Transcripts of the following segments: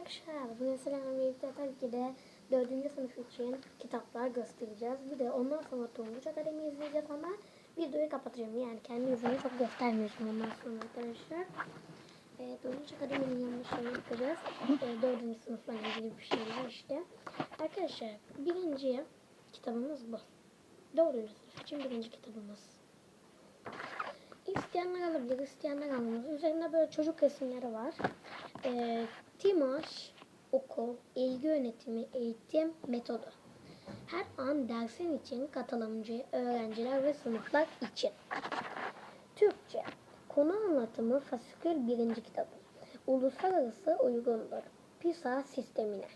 Arkadaşlar bu seninle birlikte tabii ki de 4. sınıf için kitaplar göstereceğiz. Bir de ondan sonra Tonguç Akademi izleyeceğiz ama videoyu kapatacağım. Yani kendi yüzümü çok göstermiyorum ondan sonra arkadaşlar. E, Tonguç Akademi'nin yanlışını yapacağız. E, 4. sınıfla ilgili bir şeyler işte. Arkadaşlar birinci kitabımız bu. 4. sınıf için birinci kitabımız. İsteyenler alabilir, isteyenler alamaz. Üzerinde böyle çocuk resimleri var. Ee, Timaş, okul, ilgi yönetimi, eğitim metodu. Her an dersin için katılımcı öğrenciler ve sınıflar için. Türkçe, konu anlatımı fasikül birinci kitabı. Uluslararası uygundur. PISA sistemine.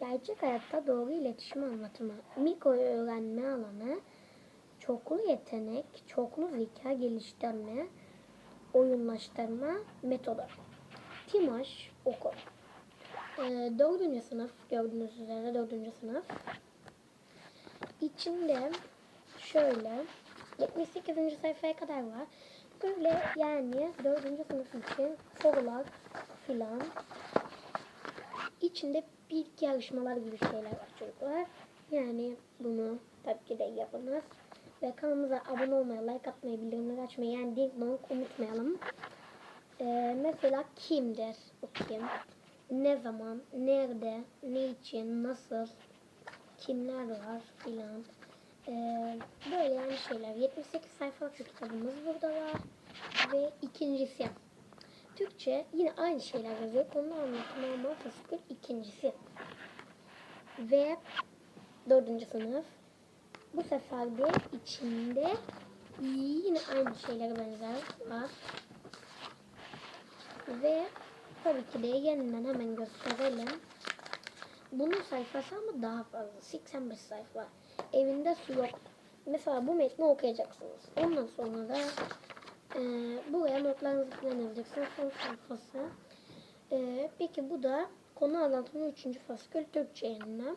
Gerçek hayatta doğru iletişim anlatımı, mikro öğrenme alanı, çoklu yetenek, çoklu zeka geliştirme, oyunlaştırma metodu. Timaş okul. Ee, dördüncü sınıf, gördüğünüz üzere dördüncü sınıf. İçinde şöyle 78. sayfaya kadar var. Böyle yani dördüncü sınıf için sorular filan. İçinde bilgi yarışmalar gibi şeyler var çocuklar. Yani bunu tabii ki de yapınız. Ve kanalımıza abone olmayı, like atmayı, bildirimleri açmayı yani ding dong unutmayalım. Ee, mesela kimdir o kim? Ne zaman, nerede, ne için, nasıl, kimler var filan. Ee, böyle yani şeyler. 78 sayfalık bir kitabımız burada var. Ve ikincisi. Türkçe yine aynı şeyler yazıyor. Konu anlatımı ama fasikül ikincisi. Ve dördüncü sınıf. Bu sefer de içinde yine aynı şeylere benzer var. Ve tabii ki de yeniden hemen gösterelim. Bunun sayfası ama daha fazla. 85 sayfa. Evinde su yok. Mesela bu metni okuyacaksınız. Ondan sonra da e, buraya notlarınızı falan yazacaksınız. Son sayfası. E, peki bu da konu anlatımı 3. fasikül Türkçe yeniden.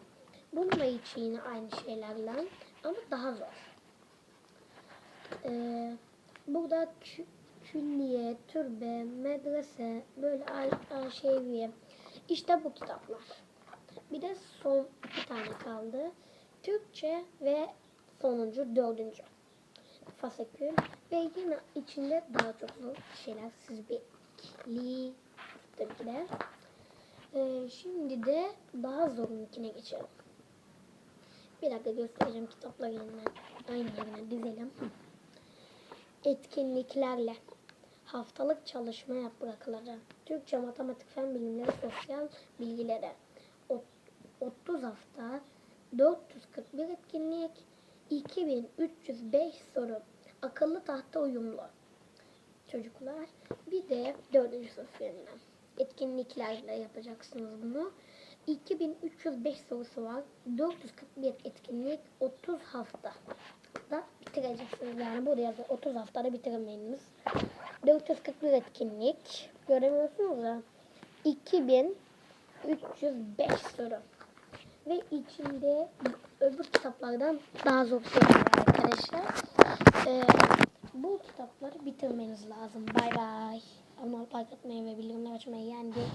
Bunun da içi yine aynı şeylerle ama daha zor. Ee, burada kü- külliye, türbe, medrese, böyle al- aşeviye. İşte bu kitaplar. Bir de son iki tane kaldı. Türkçe ve sonuncu, dördüncü. Fasikül ve yine içinde daha çok şeyler. Siz bekli tabii ki de. Ee, şimdi de daha zorunkine geçelim. Bir dakika göstereceğim kitapları yeniden. Aynı yerine dizelim. Etkinliklerle. Haftalık çalışma yaprakları. Türkçe, matematik, fen bilimleri, sosyal bilgileri. Ot- 30 hafta, 441 etkinlik, 2305 soru. Akıllı tahta uyumlu. Çocuklar. Bir de 4. sınıf yeniden. Etkinliklerle yapacaksınız bunu. 2305 sorusu var. 441 etkinlik 30 hafta da bitireceksiniz. Yani burada yazıyor 30 haftada bitirmeyiniz. 441 etkinlik göremiyorsunuz ya. 2305 soru. Ve içinde öbür kitaplardan daha zor sorular arkadaşlar. Ee, bu kitapları bitirmeniz lazım. Bay bay. Abone olup like ve bildirimleri açmayı yani diye.